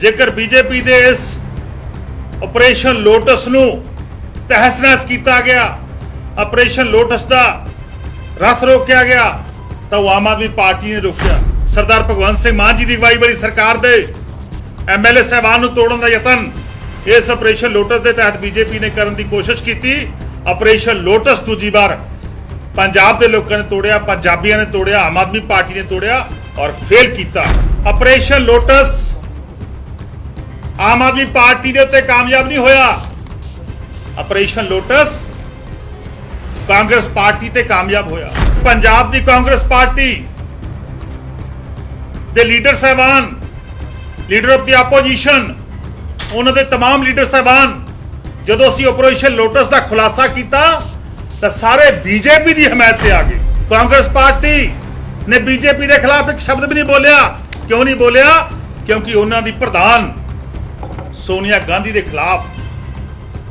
ਜੇਕਰ ਬੀਜੇਪੀ ਦੇ ਇਸ ਆਪਰੇਸ਼ਨ ਲੋਟਸ ਨੂੰ ਤਹਿਸ-ਨਹਿਸ ਕੀਤਾ ਗਿਆ, ਆਪਰੇਸ਼ਨ ਲੋਟਸ ਦਾ ਰਥ ਰੋਕਿਆ ਗਿਆ, ਤਾਂ ਉਹ ਆਮ ਆਦਮੀ ਪਾਰਟੀ ਨੇ ਰੋਕਿਆ। ਸਰਦਾਰ ਭਗਵੰਤ ਸਿੰਘ ਮਾਨ ਜੀ ਦੀ ਅਗਵਾਈ ਵਾਲੀ ਸਰਕਾਰ ਦੇ ਐਮਐਲਏ ਸਹਿਬਾਨ ਨੂੰ ਤੋੜਨ ਦਾ ਯਤਨ ਇਸ ਆਪਰੇਸ਼ਨ ਲੋਟਸ ਦੇ ਤਹਿਤ ਬੀਜੇਪੀ ਨੇ ਕਰਨ ਦੀ ਕੋਸ਼ਿਸ਼ ਕੀਤੀ। ਆਪਰੇਸ਼ਨ ਲੋਟਸ ਦੂਜੀ ਵਾਰ ਪੰਜਾਬ ਦੇ ਲੋਕਾਂ ਨੇ ਤੋੜਿਆ, ਪੰਜਾਬੀਆਂ ਨੇ ਤੋੜਿਆ, ਆਮ ਆਦਮੀ ਪਾਰਟੀ ਨੇ ਤੋੜਿਆ ਔਰ ਫੇਲ ਕੀਤਾ। Operation lotus ਆਮ ਆਦਮੀ ਪਾਰਟੀ ਦੇ ਉੱਤੇ ਕਾਮਯਾਬ ਨਹੀਂ ਹੋਇਆ ਆਪਰੇਸ਼ਨ ਲੋਟਸ ਕਾਂਗਰਸ ਪਾਰਟੀ ਤੇ ਕਾਮਯਾਬ ਹੋਇਆ ਪੰਜਾਬ ਦੀ ਕਾਂਗਰਸ ਪਾਰਟੀ ਦੇ ਲੀਡਰ ਸਾਹਿਬਾਨ ਲੀਡਰ ਆਫ ਦੀ ਆਪੋਜੀਸ਼ਨ ਉਹਨਾਂ ਦੇ तमाम ਲੀਡਰ ਸਾਹਿਬਾਨ ਜਦੋਂ ਅਸੀਂ ਆਪਰੇਸ਼ਨ ਲੋਟਸ ਦਾ ਖੁਲਾਸਾ ਕੀਤਾ ਤਾਂ ਸਾਰੇ ਬੀਜੇਪੀ ਦੀ ਹਮਾਇਤ ਤੇ ਆ ਗਏ ਕਾਂਗਰਸ ਪਾਰਟੀ ਨੇ ਬੀਜੇਪੀ ਦੇ ਖਿਲਾਫ ਇੱਕ ਸ਼ਬਦ ਵੀ ਨਹੀਂ ਬੋਲਿਆ ਕਿਉਂ ਨਹੀਂ ਬੋਲਿਆ ਕਿਉਂਕਿ ਉਹਨਾਂ ਦੀ ਪ੍ਰਧਾਨ ਸੋਨੀਆ ਗਾਂਧੀ ਦੇ ਖਿਲਾਫ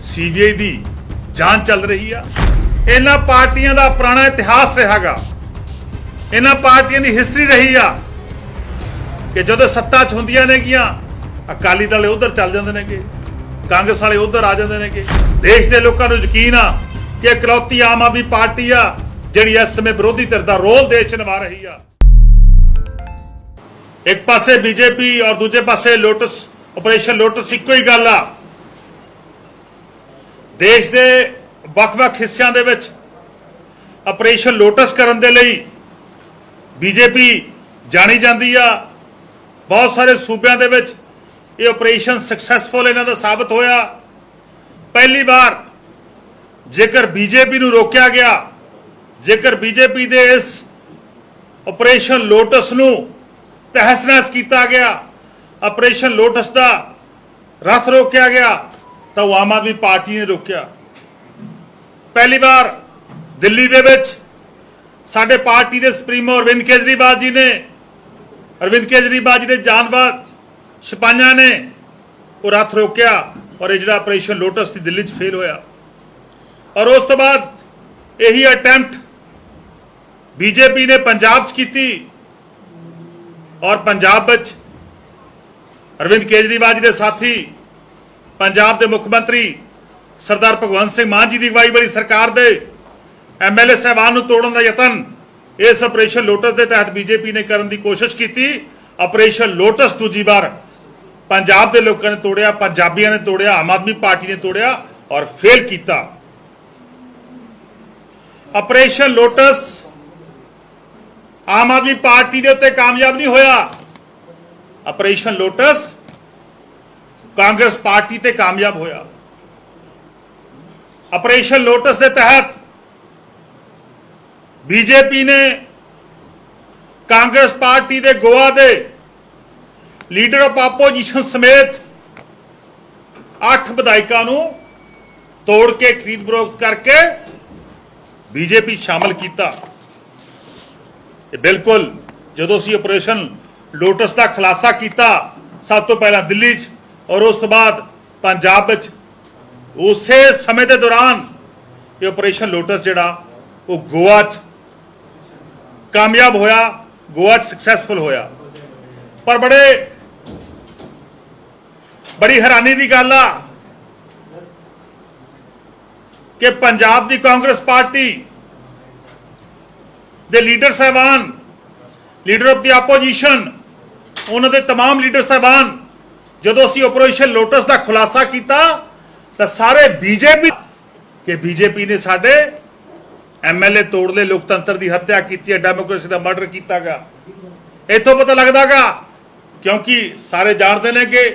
ਸੀਬੀਆਈ ਦੀ ਜਾਂਚ ਚੱਲ ਰਹੀ ਆ। ਇਹਨਾਂ ਪਾਰਟੀਆਂ ਦਾ ਪੁਰਾਣਾ ਇਤਿਹਾਸ ਰਿਹਾਗਾ। ਇਹਨਾਂ ਪਾਰਟੀਆਂ ਦੀ ਹਿਸਟਰੀ ਰਹੀ ਆ ਕਿ ਜਦੋਂ ਸੱਤਾ 'ਚ ਹੁੰਦੀਆਂ ਨੇਗੀਆਂ, ਅਕਾਲੀ ਦਲ ਉਧਰ ਚੱਲ ਜਾਂਦੇ ਨੇਗੇ, ਕਾਂਗਰਸ ਵਾਲੇ ਉਧਰ ਆ ਜਾਂਦੇ ਨੇਗੇ। ਦੇਸ਼ ਦੇ ਲੋਕਾਂ ਨੂੰ ਯਕੀਨ ਆ ਕਿ ਇਕਲੌਤੀ ਆਮ ਆਦਮੀ ਪਾਰਟੀ ਆ, ਜਿਹੜੀ ਇਸ ਸਮੇਂ ਵਿਰੋਧੀ ਧਿਰ ਦਾ ਰੋਲ ਦੇਸ਼ 'ਚ ਨਿਭਾ ਰਹੀ ਆ। ਇੱਕ ਪਾਸੇ ਬੀਜੇਪੀ ਔਰ ਦੂਜੇ ਪਾਸੇ ਲੋਟਸ ਆਪਰੇਸ਼ਨ ਲੋਟਸ ਇੱਕੋ ਹੀ ਗੱਲ ਆ। ਦੇਸ਼ ਦੇ ਵੱਖ-ਵੱਖ ਹਿੱਸਿਆਂ ਦੇ ਵਿੱਚ ਆਪਰੇਸ਼ਨ ਲੋਟਸ ਕਰਨ ਦੇ ਲਈ ਬੀਜੇਪੀ ਜਾਣੀ ਜਾਂਦੀ ਆ। ਬਹੁਤ ਸਾਰੇ ਸੂਬਿਆਂ ਦੇ ਵਿੱਚ ਇਹ ਆਪਰੇਸ਼ਨ ਸਕਸੈਸਫੁਲ ਇਹਨਾਂ ਦਾ ਸਾਬਤ ਹੋਇਆ। ਪਹਿਲੀ ਵਾਰ ਜੇਕਰ ਬੀਜੇਪੀ ਨੂੰ ਰੋਕਿਆ ਗਿਆ, ਜੇਕਰ ਬੀਜੇਪੀ ਦੇ ਇਸ ਆਪਰੇਸ਼ਨ ਲੋਟਸ ਨੂੰ ਤਹਿਸ-ਨਹਿਸ ਕੀਤਾ ਗਿਆ ਆਪਰੇਸ਼ਨ ਲੋਟਸ ਦਾ ਰਥ ਰੋਕਿਆ ਗਿਆ, ਤਾਂ ਉਹ ਆਮ ਆਦਮੀ ਪਾਰਟੀ ਨੇ ਰੋਕਿਆ। ਪਹਿਲੀ ਵਾਰ ਦਿੱਲੀ ਦੇ ਵਿੱਚ ਸਾਡੇ ਪਾਰਟੀ ਦੇ ਸੁਪਰੀਮੋ ਅਰਵਿੰਦ ਕੇਜਰੀਵਾਲ ਜੀ ਨੇ, ਅਰਵਿੰਦ ਕੇਜਰੀਵਾਲ ਜੀ ਦੇ ਜਾਨਬਾਜ਼ ਸਿਪਾਹੀਆਂ ਨੇ ਉਹ ਰੱਥ ਰੋਕਿਆ ਔਰ ਇਹ ਜਿਹੜਾ ਆਪਰੇਸ਼ਨ ਲੋਟਸ ਦੀ ਦਿੱਲੀ 'ਚ ਫੇਲ ਹੋਇਆ। ਔਰ ਉਸ ਤੋਂ ਬਾਅਦ ਇਹੀ ਅਟੈਂਪਟ ਬੀਜੇਪੀ ਨੇ ਪੰਜਾਬ 'ਚ ਕੀਤੀ ਔਰ ਪੰਜਾਬ ਵਿੱਚ ਅਰਵਿੰਦ ਕੇਜਰੀਵਾਲ ਜੀ ਦੇ ਸਾਥੀ, ਪੰਜਾਬ ਦੇ ਮੁੱਖ ਮੰਤਰੀ ਸਰਦਾਰ ਭਗਵੰਤ ਸਿੰਘ ਮਾਨ ਜੀ ਦੀ ਅਗਵਾਈ ਵਾਲੀ ਸਰਕਾਰ ਦੇ ਐਮਐਲਏ ਸਹਿਬਾਨ ਨੂੰ ਤੋੜਨ ਦਾ ਯਤਨ, ਇਸ ਆਪਰੇਸ਼ਨ ਲੋਟਸ ਦੇ ਤਹਿਤ ਬੀਜੇਪੀ ਨੇ ਕਰਨ ਦੀ ਕੋਸ਼ਿਸ਼ ਕੀਤੀ। ਆਪਰੇਸ਼ਨ ਲੋਟਸ ਦੂਜੀ ਵਾਰ ਪੰਜਾਬ ਦੇ ਲੋਕਾਂ ਨੇ ਤੋੜਿਆ, ਪੰਜਾਬੀਆਂ ਨੇ ਤੋੜਿਆ, ਆਮ ਆਦਮੀ ਪਾਰਟੀ ਨੇ ਤੋੜਿਆ ਔਰ ਫੇਲ ਕੀਤਾ। Operation lotus Aam Aadmi party ਦੇ ਉੱਤੇ ਕਾਮਯਾਬ ਨਹੀਂ ਹੋਇਆ। ਆਪਰੇਸ਼ਨ ਲੋਟਸ ਕਾਂਗਰਸ ਪਾਰਟੀ ਤੇ ਕਾਮਯਾਬ ਹੋਇਆ। ਆਪਰੇਸ਼ਨ ਲੋਟਸ ਦੇ ਤਹਿਤ ਬੀਜੇਪੀ ਨੇ ਕਾਂਗਰਸ ਪਾਰਟੀ ਦੇ ਗੋਆ ਦੇ ਲੀਡਰ ਆਫ ਆਪੋਜੀਸ਼ਨ ਸਮੇਤ 8 ਵਿਧਾਇਕਾਂ ਨੂੰ ਤੋੜ ਕੇ ਖਰੀਦ ਬਰੋਖਤ ਕਰਕੇ ਬੀਜੇਪੀ ਸ਼ਾਮਲ ਕੀਤਾ। ਇਹ ਬਿਲਕੁਲ ਜਦੋਂ ਅਸੀਂ ਆਪਰੇਸ਼ਨ ਲੋਟਸ ਦਾ ਖੁਲਾਸਾ ਕੀਤਾ ਸਭ ਤੋਂ ਪਹਿਲਾਂ ਦਿੱਲੀ 'ਚ ਔਰ ਉਸ ਤੋਂ ਬਾਅਦ ਪੰਜਾਬ ਵਿੱਚ। ਉਸੇ ਸਮੇਂ ਦੇ ਦੌਰਾਨ ਇਹ ਆਪਰੇਸ਼ਨ ਲੋਟਸ ਜਿਹੜਾ, ਉਹ ਗੋਆ 'ਚ ਕਾਮਯਾਬ ਹੋਇਆ, ਗੋਆ 'ਚ ਸਕਸੈਸਫੁਲ ਹੋਇਆ। ਪਰ ਬੜੇ, ਬੜੀ ਹੈਰਾਨੀ ਦੀ ਗੱਲ ਆ ਕਿ ਪੰਜਾਬ ਦੀ ਕਾਂਗਰਸ ਪਾਰਟੀ ਦੇ ਲੀਡਰ ਸਾਹਿਬਾਨ, ਲੀਡਰ ਆਫ ਦੀ ਆਪੋਜੀਸ਼ਨ ਉਹਨਾਂ ਦੇ तमाम ਲੀਡਰ ਸਾਹਿਬਾਨ ਜਦੋਂ ਅਸੀਂ ਆਪਰੇਸ਼ਨ ਲੋਟਸ ਦਾ ਖੁਲਾਸਾ ਕੀਤਾ ਤਾਂ ਸਾਰੇ ਬੀਜੇਪੀ ਕਿ ਬੀਜੇਪੀ ਨੇ ਸਾਡੇ ਐਮਐਲਏ ਤੋੜ ਲਏ ਲੋਕਤੰਤਰ ਦੀ ਹੱਤਿਆ ਕੀਤੀ ਹੈ ਡੈਮੋਕ੍ਰੇਸੀ ਦਾ ਮਰਡਰ ਕੀਤਾਗਾ ਇੱਥੋਂ ਪਤਾ ਲੱਗਦਾਗਾ ਕਿਉਂਕਿ ਸਾਰੇ ਜਾਣਦੇ ਨੇ ਕਿ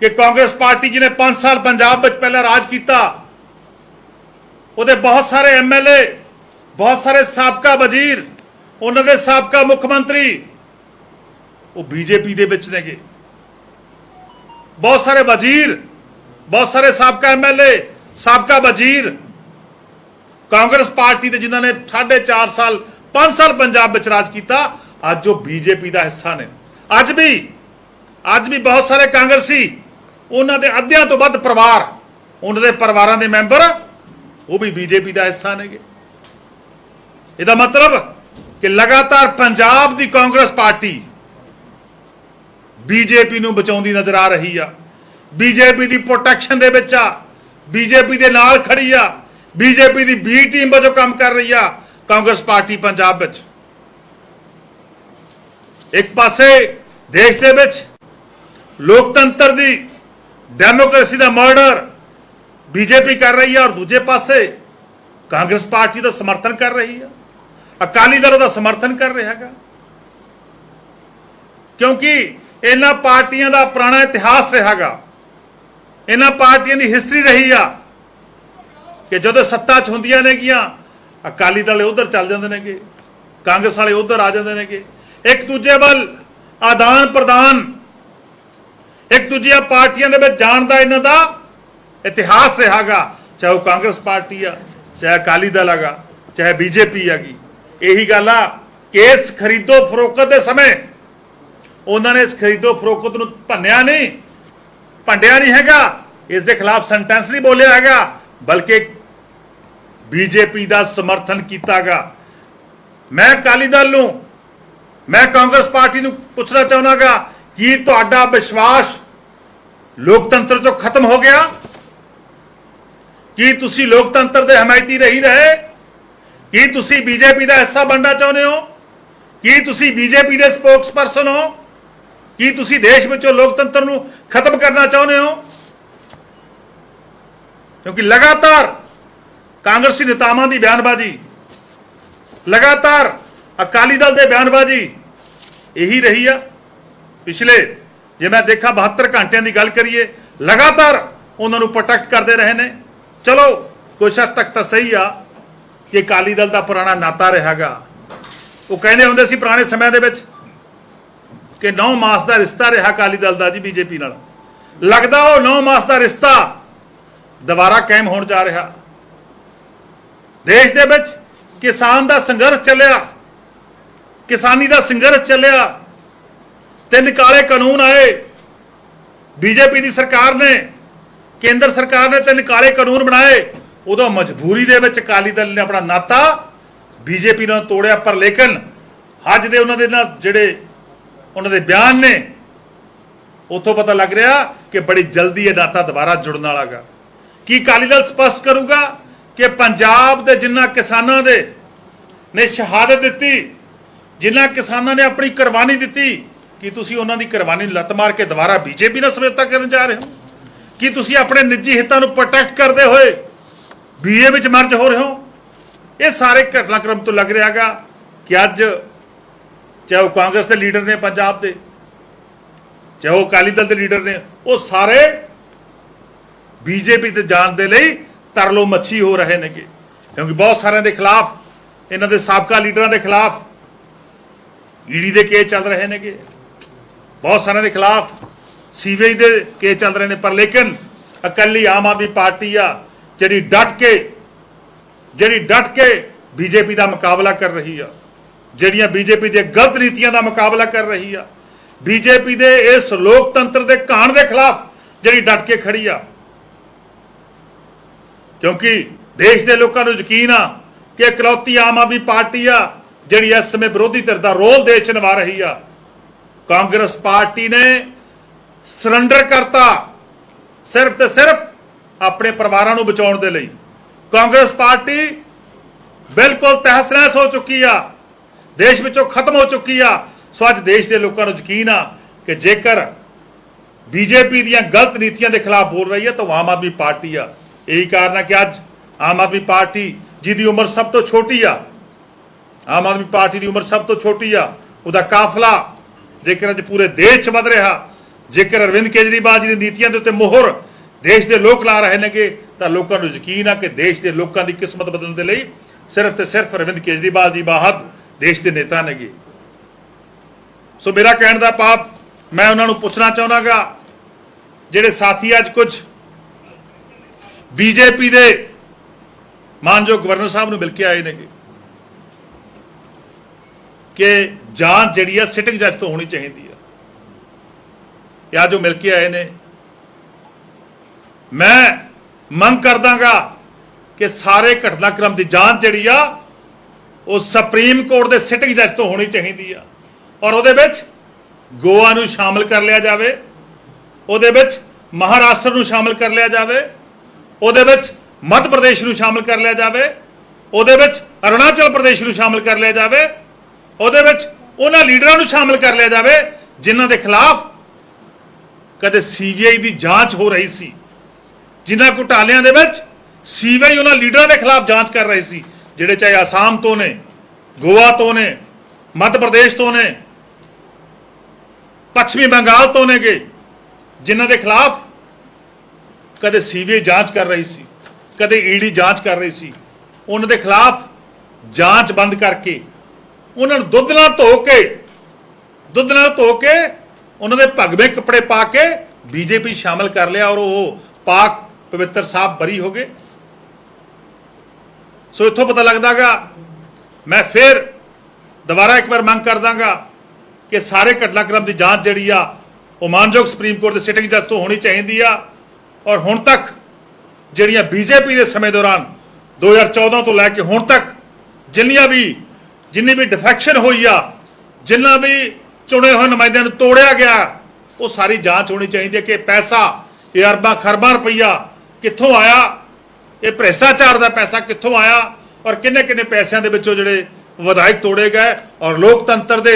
ਕਿ ਕਾਂਗਰਸ ਪਾਰਟੀ ਜਿਹਨੇ 5 ਸਾਲ ਪੰਜਾਬ ਵਿੱਚ ਪਹਿਲਾਂ ਰਾਜ ਕੀਤਾ ਉਹਦੇ ਬਹੁਤ ਸਾਰੇ ਐਮਐਲਏ ਬਹੁਤ ਸਾਰੇ ਸਾਬਕਾ ਵਜ਼ੀਰ ਉਹਨਾਂ ਦੇ ਸਾਬਕਾ ਮੁੱਖ ਮੰਤਰੀ ਉਹ ਬੀਜੇਪੀ ਦੇ ਵਿੱਚ ਨੇਗੇ। ਬਹੁਤ ਸਾਰੇ ਵਜ਼ੀਰ, ਬਹੁਤ ਸਾਰੇ ਸਾਬਕਾ ਐਮਐਲਏ ਸਾਬਕਾ ਵਜ਼ੀਰ, ਕਾਂਗਰਸ ਪਾਰਟੀ ਦੇ ਜਿਨ੍ਹਾਂ ਨੇ 4.5 ਸਾਲ 5 ਸਾਲ ਪੰਜਾਬ ਵਿੱਚ ਰਾਜ ਕੀਤਾ, ਅੱਜ ਉਹ ਬੀਜੇਪੀ ਦਾ ਹਿੱਸਾ ਨੇ। ਅੱਜ ਵੀ ਅੱਜ ਵੀ ਬਹੁਤ ਸਾਰੇ ਕਾਂਗਰਸੀ, ਉਹਨਾਂ ਦੇ ਅੱਧਿਆਂ ਤੋਂ ਵੱਧ ਪਰਿਵਾਰ, ਉਹਨਾਂ ਦੇ ਪਰਿਵਾਰਾਂ ਦੇ ਮੈਂਬਰ, ਉਹ ਵੀ ਬੀਜੇਪੀ ਦਾ ਹਿੱਸਾ ਨੇਗੇ। ਇਹਦਾ ਮਤਲਬ ਕਿ ਲਗਾਤਾਰ ਪੰਜਾਬ ਦੀ ਕਾਂਗਰਸ ਪਾਰਟੀ ਬੀਜੇਪੀ ਨੂੰ ਬਚਾਉਂਦੀ ਨਜ਼ਰ ਆ ਰਹੀ ਆ। ਬੀਜੇਪੀ ਦੀ ਪ੍ਰੋਟੈਕਸ਼ਨ ਦੇ ਵਿੱਚ ਆ। ਬੀਜੇਪੀ ਦੇ ਨਾਲ ਖੜੀ ਆ। ਬੀਜੇਪੀ ਦੀ ਬੀ ਟੀਮ ਵਜੋਂ ਕੰਮ ਕਰ ਰਹੀ ਆ ਕਾਂਗਰਸ ਪਾਰਟੀ ਪੰਜਾਬ ਵਿੱਚ। ਇੱਕ ਪਾਸੇ ਦੇਸ਼ ਦੇ ਵਿੱਚ ਲੋਕਤੰਤਰ ਦੀ ਡੈਮੋਕ੍ਰੇਸੀ ਦਾ ਮਰਡਰ ਬੀਜੇਪੀ ਕਰ ਰਹੀ ਆ ਔਰ ਦੂਜੇ ਪਾਸੇ ਕਾਂਗਰਸ ਪਾਰਟੀ ਦਾ ਸਮਰਥਨ ਕਰ ਰਹੀ ਆ। ਅਕਾਲੀ ਦਲ ਦਾ ਸਮਰਥਨ ਕਰ ਰਿਹਾ ਹੈਗਾ। ਕਿਉਂਕਿ ਇਹਨਾਂ ਪਾਰਟੀਆਂ ਦਾ ਪੁਰਾਣਾ ਇਤਿਹਾਸ ਰਿਹਾਗਾ। ਇਹਨਾਂ ਪਾਰਟੀਆਂ ਦੀ ਹਿਸਟਰੀ ਰਹੀ ਆ ਕਿ ਜਦੋਂ ਸੱਤਾ 'ਚ ਹੁੰਦੀਆਂ ਨੇਗੀਆਂ, ਅਕਾਲੀ ਦਲ ਉਧਰ ਚੱਲ ਜਾਂਦੇ ਨੇਗੇ, ਕਾਂਗਰਸ ਵਾਲੇ ਉਧਰ ਆ ਜਾਂਦੇ ਨੇਗੇ। ਇੱਕ ਦੂਜੇ ਵੱਲ ਆਦਾਨ ਪ੍ਰਦਾਨ, ਇੱਕ ਦੂਜੀਆਂ ਪਾਰਟੀਆਂ ਦੇ ਵਿੱਚ ਜਾਣ ਦਾ ਇਹਨਾਂ ਦਾ ਇਤਿਹਾਸ ਰਿਹਾਗਾ, ਚਾਹੇ ਉਹ ਕਾਂਗਰਸ ਪਾਰਟੀ ਆ, ਚਾਹੇ ਅਕਾਲੀ ਦਲ ਹੈਗਾ, ਚਾਹੇ ਬੀਜੇਪੀ ਹੈਗੀ। ਇਹੀ ਗੱਲ ਆ, ਕੇਸ ਖਰੀਦੋ ਫਰੋਖਤ ਦੇ ਸਮੇਂ ਉਹਨਾਂ ਨੇ ਇਸ ਖਰੀਦੋ ਫਰੋਖਤ ਨੂੰ ਭੰਨਿਆ ਨਹੀਂ, ਭੰਡਿਆ ਨਹੀਂ ਹੈਗਾ। ਇਸ ਦੇ ਖਿਲਾਫ ਸੈਂਟੈਂਸ ਨਹੀਂ ਬੋਲਿਆ ਹੈਗਾ, ਬਲਕਿ ਬੀਜੇਪੀ ਦਾ ਸਮਰਥਨ ਕੀਤਾਗਾ ਮੈਂ ਅਕਾਲੀ ਦਲ ਨੂੰ, ਮੈਂ ਕਾਂਗਰਸ ਪਾਰਟੀ ਨੂੰ ਪੁੱਛਣਾ ਚਾਹੁੰਦਾਗਾ ਕੀ ਤੁਹਾਡਾ ਵਿਸ਼ਵਾਸ ਲੋਕਤੰਤਰ ਤੋਂ ਖਤਮ ਹੋ ਗਿਆ? ਕੀ ਤੁਸੀਂ ਲੋਕਤੰਤਰ ਦੇ ਹਮਾਇਤੀ ਰਹੀ ਰਹੇ? ਕੀ ਤੁਸੀਂ ਬੀਜੇਪੀ ਦਾ ਹਿੱਸਾ ਬਣਨਾ ਚਾਹੁੰਦੇ ਹੋ? ਕੀ ਤੁਸੀਂ ਬੀਜੇਪੀ ਦੇ ਸਪੋਕਸਪਰਸਨ ਹੋ? ਕੀ ਤੁਸੀਂ ਦੇਸ਼ ਵਿੱਚੋਂ ਲੋਕਤੰਤਰ ਨੂੰ ਖਤਮ ਕਰਨਾ ਚਾਹੁੰਦੇ ਹੋ? ਕਿਉਂਕਿ ਲਗਾਤਾਰ ਕਾਂਗਰਸੀ ਨੇਤਾਵਾਂ ਦੀ ਬਿਆਨਬਾਜ਼ੀ, ਲਗਾਤਾਰ ਅਕਾਲੀ ਦਲ ਦੇ ਬਿਆਨਬਾਜ਼ੀ ਇਹੀ ਰਹੀ ਆ। ਪਿਛਲੇ ਜੇ ਮੈਂ ਦੇਖਾਂ 72 ਘੰਟਿਆਂ ਦੀ ਗੱਲ ਕਰੀਏ, ਲਗਾਤਾਰ ਉਹਨਾਂ ਨੂੰ ਪ੍ਰੋਟੈਕਟ ਕਰਦੇ ਰਹੇ ਨੇ। ਚਲੋ, ਕੁਛ ਹੱਦ ਤੱਕ ਤਾਂ ਸਹੀ ਆ ਕਿ ਅਕਾਲੀ ਦਲ ਦਾ ਪੁਰਾਣਾ ਨਾਤਾ ਰਿਹਾਗਾ ਉਹ ਕਹਿੰਦੇ ਹੁੰਦੇ ਸੀ ਪੁਰਾਣੇ ਸਮਿਆਂ ਦੇ ਵਿੱਚ ਕਿ 9 ਮਾਸ ਦਾ ਰਿਸ਼ਤਾ ਰਿਹਾ ਅਕਾਲੀ ਦਲ ਦਾ ਜੀ, ਬੀਜੇਪੀ ਨਾਲ। ਲੱਗਦਾ ਉਹ 9 ਮਾਸ ਦਾ ਰਿਸ਼ਤਾ ਦੁਬਾਰਾ ਕਾਇਮ ਹੋਣ ਜਾ ਰਿਹਾ। ਦੇਸ਼ ਦੇ ਵਿੱਚ ਕਿਸਾਨ ਦਾ ਸੰਘਰਸ਼ ਚੱਲਿਆ। ਕਿਸਾਨੀ ਦਾ ਸੰਘਰਸ਼ ਚੱਲਿਆ। ਤਿੰਨ ਕਾਲੇ ਕਾਨੂੰਨ ਆਏ। ਬੀਜੇਪੀ ਦੀ ਸਰਕਾਰ ਨੇ, ਕੇਂਦਰ ਸਰਕਾਰ ਨੇ ਤਿੰਨ ਕਾਲੇ ਕਾਨੂੰਨ ਬਣਾਏ। ਉਦੋਂ ਮਜਬੂਰੀ ਦੇ ਵਿੱਚ ਅਕਾਲੀ ਦਲ ਨੇ ਆਪਣਾ ਨਾਤਾ ਬੀਜੇਪੀ ਨਾਲ ਤੋੜਿਆ, ਪਰ ਲੇਕਿਨ ਅੱਜ ਦੇ ਉਹਨਾਂ ਦੇ ਨਾਲ ਜਿਹੜੇ ਉਹਨਾਂ ਦੇ ਬਿਆਨ ਨੇ। ਉਥੋਂ ਪਤਾ ਲੱਗ ਰਿਹਾ ਕਿ ਬੜੀ ਜਲਦੀ ਇਹ ਨਾਤਾ ਦੁਬਾਰਾ ਜੁੜਨ ਵਾਲਾਗਾ ਕੀ ਅਕਾਲੀ ਦਲ ਸਪਸ਼ਟ ਕਰੂਗਾ ਕਿ ਪੰਜਾਬ ਦੇ ਜਿੰਨਾ ਕਿਸਾਨਾਂ ਦੇ ਨੇ ਸ਼ਹਾਦਤ ਦਿੱਤੀ ਜਿਨ੍ਹਾਂ ਕਿਸਾਨਾਂ ਨੇ ਆਪਣੀ ਕੁਰਬਾਨੀ ਦਿੱਤੀ, ਕਿ ਤੁਸੀਂ ਉਹਨਾਂ ਦੀ ਕੁਰਬਾਨੀ ਲੱਤ ਮਾਰ ਕੇ ਦੁਬਾਰਾ ਬੀਜੇਪੀ ਨਾਲ ਸਮਝੌਤਾ ਕਰਨ ਜਾ ਰਹੇ ਹੋ? ਕੀ ਤੁਸੀਂ ਆਪਣੇ ਨਿੱਜੀ ਹਿੱਤਾਂ ਨੂੰ ਪ੍ਰੋਟੈਕਟ ਕਰਦੇ ਹੋਏ ਬੀਏ ਵਿੱਚ ਮਰਜ ਹੋ ਰਹੇ ਹੋ? ਇਹ ਸਾਰੇ ਘਟਨਾਕ੍ਰਮ ਤੋਂ ਲੱਗ ਰਿਹਾਗਾ ਕਿ ਅੱਜ ਚਾਹੇ ਉਹ ਕਾਂਗਰਸ ਦੇ ਲੀਡਰ ਨੇ, ਪੰਜਾਬ ਦੇ। ਚਾਹੇ ਉਹ ਅਕਾਲੀ ਦਲ ਦੇ ਲੀਡਰ ਨੇ। ਉਹ ਸਾਰੇ ਬੀਜੇਪੀ ਤੇ ਜਾਣ ਦੇ ਲਈ ਤਰਲੋ ਮੱਛੀ ਹੋ ਰਹੇ ਨੇਗੇ। ਕਿਉਂਕਿ ਬਹੁਤ ਸਾਰਿਆਂ ਦੇ ਖਿਲਾਫ, ਇਹਨਾਂ ਦੇ ਸਾਬਕਾ ਲੀਡਰਾਂ ਦੇ ਖਿਲਾਫ ਈਡੀ ਦੇ ਕੇਸ ਚੱਲ ਰਹੇ ਨੇਗੇ। ਬਹੁਤ ਸਾਰਿਆਂ ਦੇ ਖਿਲਾਫ ਸੀਬੀਆਈ ਦੇ ਕੇਸ ਚੱਲ ਰਹੇ ਨੇ। ਪਰ ਲੇਕਿਨ ਇਕੱਲੀ ਆਮ ਆਦਮੀ ਪਾਰਟੀ ਆ, ਜਿਹੜੀ ਡਟ ਕੇ, ਜਿਹੜੀ ਡਟ ਕੇ ਬੀਜੇਪੀ ਦਾ ਮੁਕਾਬਲਾ ਕਰ ਰਹੀ ਆ। ਜਿਹੜੀਆਂ ਬੀਜੇਪੀ ਦੀਆਂ ਗਲਤ ਨੀਤੀਆਂ ਦਾ ਮੁਕਾਬਲਾ ਕਰ ਰਹੀ ਆ। ਬੀਜੇਪੀ ਦੇ ਇਸ ਲੋਕਤੰਤਰ ਦੇ ਘਾਣ ਦੇ ਖਿਲਾਫ ਜਿਹੜੀ ਡਟ ਕੇ ਖੜੀ ਆ। ਕਿਉਂਕਿ ਦੇਸ਼ ਦੇ ਲੋਕਾਂ ਨੂੰ ਯਕੀਨ ਆ ਕਿ ਇਕਲੌਤੀ ਆਮ ਆਦਮੀ ਪਾਰਟੀ ਆ, ਜਿਹੜੀ ਇਸ ਸਮੇਂ ਵਿਰੋਧੀ ਧਿਰ ਦਾ ਰੋਲ ਦੇਸ਼ 'ਚ ਨਿਭਾ ਰਹੀ ਆ। ਕਾਂਗਰਸ ਪਾਰਟੀ ਨੇ ਸਰੈਂਡਰ ਕਰਤਾ, ਸਿਰਫ ਤੇ ਸਿਰਫ ਆਪਣੇ ਪਰਿਵਾਰਾਂ ਨੂੰ ਬਚਾਉਣ ਦੇ ਲਈ। ਕਾਂਗਰਸ ਪਾਰਟੀ ਬਿਲਕੁਲ ਤਹਿਸ ਨਹਿਸ ਹੋ ਚੁੱਕੀ ਆ। ਦੇਸ਼ ਵਿੱਚੋਂ ਖਤਮ ਹੋ ਚੁੱਕੀ ਆ। ਸੋ ਅੱਜ ਦੇਸ਼ ਦੇ ਲੋਕਾਂ ਨੂੰ ਯਕੀਨ ਆ ਕਿ ਜੇਕਰ ਬੀਜੇਪੀ ਦੀਆਂ ਗਲਤ ਨੀਤੀਆਂ ਦੇ ਖਿਲਾਫ ਬੋਲ ਰਹੀ ਹੈ, ਤਾਂ ਉਹ ਆਮ ਆਦਮੀ ਪਾਰਟੀ ਆ। ਇਹੀ ਕਾਰਨ ਆ ਕਿ ਅੱਜ ਆਮ ਆਦਮੀ ਪਾਰਟੀ ਜਿਹਦੀ ਉਮਰ ਸਭ ਤੋਂ ਛੋਟੀ ਆ, ਆਮ ਆਦਮੀ ਪਾਰਟੀ ਦੀ ਉਮਰ ਸਭ ਤੋਂ ਛੋਟੀ ਆ, ਉਹਦਾ ਕਾਫਲਾ ਜੇਕਰ ਅੱਜ ਪੂਰੇ ਦੇਸ਼ 'ਚ ਵੱਧ ਰਿਹਾ। ਜੇਕਰ ਅਰਵਿੰਦ ਕੇਜਰੀਵਾਲ ਜੀ ਦੀ ਨੀਤੀਆਂ ਦੇ ਉੱਤੇ ਮੋਹਰ ਦੇਸ਼ ਦੇ ਲੋਕ ਲਾ ਰਹੇ ਨੇਗੇ, ਤਾਂ ਲੋਕਾਂ ਨੂੰ ਯਕੀਨ ਆ ਕਿ ਦੇਸ਼ ਦੇ ਲੋਕਾਂ ਦੀ ਕਿਸਮਤ ਬਦਲਣ ਦੇ ਲਈ ਸਿਰਫ ਤੇ ਸਿਰਫ ਅਰਵਿੰਦ ਕੇਜਰੀਵਾਲ ਜੀ ਬਾਹਦ ਦੇਸ਼ ਦੇ ਨੇਤਾ ਨੇਗੇ। ਸੋ ਮੇਰਾ ਕਹਿਣ ਦਾ ਪਾਪ ਮੈਂ ਉਹਨਾਂ ਨੂੰ ਪੁੱਛਣਾ ਚਾਹੁੰਦਾਗਾ, ਜਿਹੜੇ ਸਾਥੀ ਅੱਜ ਕੁਝ ਬੀਜੇਪੀ ਦੇ ਮਾਨਯੋਗ ਗਵਰਨਰ ਸਾਹਿਬ ਨੂੰ ਮਿਲ ਕੇ ਆਏ ਨੇਗੇ ਕਿ ਜਾਂਚ ਜਿਹੜੀ ਆ ਸਿਟਿੰਗ ਜੱਜ ਤੋਂ ਹੋਣੀ ਚਾਹੀਦੀ ਆ। ਇਹ ਅੱਜ ਉਹ ਮਿਲ ਕੇ ਆਏ ਨੇ। ਮੈਂ ਮੰਗ ਕਰਦਾਗਾ ਕਿ ਸਾਰੇ ਘਟਨਾਕ੍ਰਮ ਦੀ ਜਾਂਚ ਜਿਹੜੀ ਆ ਉਹ ਸੁਪਰੀਮ ਕੋਰਟ ਦੇ ਸਿਟਿੰਗ ਜੱਜ ਤੋਂ ਹੋਣੀ ਚਾਹੀਦੀ ਆ। ਔਰ ਉਹਦੇ ਵਿੱਚ ਗੋਆ ਨੂੰ ਸ਼ਾਮਲ ਕਰ ਲਿਆ ਜਾਵੇ, ਉਹਦੇ ਵਿੱਚ ਮਹਾਰਾਸ਼ਟਰ ਨੂੰ ਸ਼ਾਮਲ ਕਰ ਲਿਆ ਜਾਵੇ, ਉਹਦੇ ਵਿੱਚ ਮੱਧ ਪ੍ਰਦੇਸ਼ ਨੂੰ ਸ਼ਾਮਲ ਕਰ ਲਿਆ ਜਾਵੇ, ਉਹਦੇ ਵਿੱਚ ਅਰੁਣਾਚਲ ਪ੍ਰਦੇਸ਼ ਨੂੰ ਸ਼ਾਮਲ ਕਰ ਲਿਆ ਜਾਵੇ, ਉਹਦੇ ਵਿੱਚ ਉਹਨਾਂ ਲੀਡਰਾਂ ਨੂੰ ਸ਼ਾਮਲ ਕਰ ਲਿਆ ਜਾਵੇ ਜਿਨ੍ਹਾਂ ਦੇ ਖਿਲਾਫ ਕਦੇ ਸੀਬੀਆਈ ਦੀ ਜਾਂਚ ਹੋ ਰਹੀ ਸੀ, ਜਿਨ੍ਹਾਂ ਘੁਟਾਲਿਆਂ ਦੇ ਵਿੱਚ ਸੀਬੀਆਈ ਉਹਨਾਂ ਲੀਡਰਾਂ ਦੇ ਖਿਲਾਫ ਜਾਂਚ ਕਰ ਰਹੀ ਸੀ। ਜਿਹੜੇ ਚਾਹੇ ਆਸਾਮ ਤੋਂ ਨੇ, ਗੋਆ ਤੋਂ ਨੇ, ਮੱਧ ਪ੍ਰਦੇਸ਼ ਤੋਂ ਨੇ, ਪੱਛਮੀ ਬੰਗਾਲ ਤੋਂ ਨੇਗੇ, ਜਿਨ੍ਹਾਂ ਦੇ ਖਿਲਾਫ ਕਦੇ ਸੀਬੀਆਈ ਜਾਂਚ ਕਰ ਰਹੀ ਸੀ, ਕਦੇ ਈਡੀ ਜਾਂਚ ਕਰ ਰਹੀ ਸੀ, ਉਹਨਾਂ ਦੇ ਖਿਲਾਫ ਜਾਂਚ ਬੰਦ ਕਰਕੇ ਉਹਨਾਂ ਨੂੰ ਦੁੱਧ ਨਾਲ ਧੋ ਕੇ, ਦੁੱਧ ਨਾਲ ਧੋ ਕੇ ਉਹਨਾਂ ਦੇ ਭਗਵੇਂ ਕੱਪੜੇ ਪਾ ਕੇ ਬੀਜੇਪੀ ਸ਼ਾਮਲ ਕਰ ਲਿਆ ਔਰ ਉਹ ਪਾਕ ਪਵਿੱਤਰ ਸਾਹਿਬ ਬਰੀ ਹੋ ਗਏ। ਸੋ ਇੱਥੋਂ ਪਤਾ ਲੱਗਦਾਗਾ, ਮੈਂ ਫਿਰ ਦੁਬਾਰਾ ਇੱਕ ਵਾਰ ਮੰਗ ਕਰਦਾਂਗਾ ਕਿ ਸਾਰੇ ਘਟਨਾਕ੍ਰਮ ਦੀ ਜਾਂਚ ਜਿਹੜੀ ਆ, ਉਹ ਮਾਨਯੋਗ ਸੁਪਰੀਮ ਕੋਰਟ ਦੇ ਸਿਟਿੰਗ ਜੱਜ ਤੋਂ ਹੋਣੀ ਚਾਹੀਦੀ ਆ। ਔਰ ਹੁਣ ਤੱਕ ਜਿਹੜੀਆਂ ਬੀਜੇਪੀ ਦੇ ਸਮੇਂ ਦੌਰਾਨ 2014 ਤੋਂ ਲੈ ਕੇ ਹੁਣ ਤੱਕ ਜਿੰਨੀਆਂ ਵੀ, ਜਿੰਨੀ ਵੀ ਡਿਫੈਕਸ਼ਨ ਹੋਈ ਆ, ਜਿੰਨਾ ਵੀ ਚੁਣੇ ਹੋਏ ਨੁਮਾਇੰਦਿਆਂ ਨੂੰ ਤੋੜਿਆ ਗਿਆ, ਉਹ ਸਾਰੀ ਜਾਂਚ ਹੋਣੀ ਚਾਹੀਦੀ ਹੈ ਕਿ ਪੈਸਾ, ਇਹ ਅਰਬਾਂ ਖਰਬਾਂ ਰੁਪਈਆ ਕਿੱਥੋਂ ਆਇਆ ਇਹ ਭ੍ਰਿਸ਼ਟਾਚਾਰ ਦਾ ਪੈਸਾ ਕਿੱਥੋਂ ਆਇਆ ਔਰ ਕਿੰਨੇ ਕਿੰਨੇ ਪੈਸਿਆਂ ਦੇ ਵਿੱਚੋਂ ਜਿਹੜੇ ਵਿਧਾਇਕ ਤੋੜੇ ਗਏ ਔਰ ਲੋਕਤੰਤਰ ਦੇ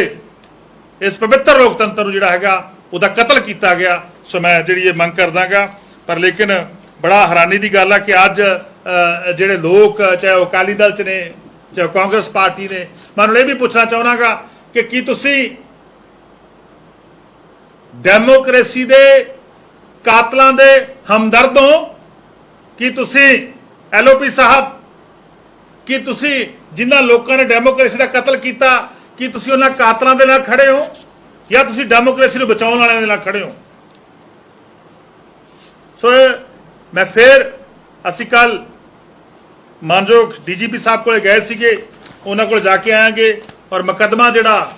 ਇਸ ਪਵਿੱਤਰ ਲੋਕਤੰਤਰ ਨੂੰ ਜਿਹੜਾ ਹੈਗਾ ਉਹਦਾ ਕਤਲ ਕੀਤਾ ਗਿਆ। ਸੋ ਮੈਂ ਜਿਹੜੀ ਇਹ ਮੰਗ ਕਰਦਾਗਾ ਪਰ ਲੇਕਿਨ ਬੜਾ ਹੈਰਾਨੀ ਦੀ ਗੱਲ ਆ ਕਿ ਅੱਜ ਜਿਹੜੇ ਲੋਕ, ਚਾਹੇ ਉਹ ਅਕਾਲੀ ਦਲ ਚ ਨੇ, ਚਾਹੇ ਉਹ ਕਾਂਗਰਸ ਪਾਰਟੀ ਨੇ, ਮੈਂ ਉਹਨਾਂ ਨੂੰ ਇਹ ਵੀ ਪੁੱਛਣਾ ਚਾਹਣਾਗਾ ਕਿ ਕੀ ਤੁਸੀਂ ਡੈਮੋਕ੍ਰੇਸੀ ਦੇ ਕਾਤਲਾਂ ਦੇ ਹਮਦਰਦ ਹੋ? ਕੀ ਤੁਸੀਂ ਐਲਓਪੀ ਸਾਹਿਬ, ਕੀ ਤੁਸੀਂ ਜਿਨ੍ਹਾਂ ਲੋਕਾਂ ਨੇ ਡੈਮੋਕ੍ਰੇਸੀ ਦਾ ਕਤਲ ਕੀਤਾ, ਕਿ ਤੁਸੀਂ ਉਹਨਾਂ ਕਾਤਲਾਂ ਦੇ ਨਾਲ ਖੜੇ ਹੋ, ਜਾਂ ਤੁਸੀਂ ਡੈਮੋਕ੍ਰੇਸੀ ਨੂੰ ਬਚਾਉਣ ਵਾਲਿਆਂ ਦੇ ਨਾਲ ਖੜੇ ਹੋ? ਸੋ ਮੈਂ ਫਿਰ ਅਸੀਂ ਕੱਲ ਮਾਨਯੋਗ ਡੀਜੀਪੀ ਸਾਹਿਬ ਕੋਲੇ ਗਏ ਸੀਗੇ, ਉਹਨਾਂ ਕੋਲ ਜਾ ਕੇ ਆਵਾਂਗੇ ਔਰ ਮੁਕੱਦਮਾ ਜਿਹੜਾ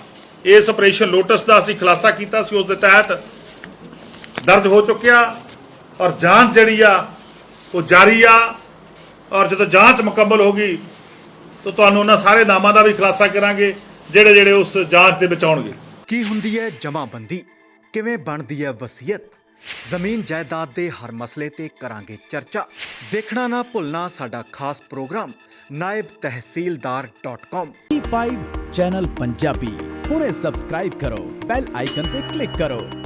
ਇਸ ਆਪਰੇਸ਼ਨ ਲੋਟਸ ਦਾ ਅਸੀਂ ਖੁਲਾਸਾ ਕੀਤਾ ਸੀ, ਉਸ ਦੇ ਤਹਿਤ ਦਰਜ ਹੋ ਚੁੱਕਿਆ ਔਰ ਜਾਂਚ ਜਿਹੜੀ ਆ ਉਹ ਜਾਰੀ ਆ ਔਰ ਜਦੋਂ ਜਾਂਚ ਮੁਕੰਮਲ ਹੋ ਗਈ ਤਾਂ ਤੁਹਾਨੂੰ ਉਹਨਾਂ ਸਾਰੇ ਨਾਮਾਂ ਦਾ ਵੀ ਖੁਲਾਸਾ ਕਰਾਂਗੇ ਜਿਹੜੇ ਜਿਹੜੇ ਉਸ ਜਾਂਚ ਦੇ ਵਿੱਚ ਆਉਣਗੇ। ਕੀ ਹੁੰਦੀ ਹੈ ਜਮਾਬੰਦੀ? ਕਿਵੇਂ ਬਣਦੀ ਹੈ ਵਸੀਅਤ? ਜ਼ਮੀਨ ਜਾਇਦਾਦ ਦੇ ਹਰ ਮਸਲੇ ਤੇ ਕਰਾਂਗੇ ਚਰਚਾ। ਦੇਖਣਾ ਨਾ ਭੁੱਲਣਾ ਸਾਡਾ ਖਾਸ ਪ੍ਰੋਗਰਾਮ ਨਾਇਬ ਤਹਿਸੀਲਦਾਰ.com ਟੀ5 ਚੈਨਲ ਪੰਜਾਬੀ। ਹੁਣੇ ਸਬਸਕ੍ਰਾਈਬ ਕਰੋ ਬੈਲ ਆਈਕਨ ਤੇ ਕਲਿੱਕ ਕਰੋ।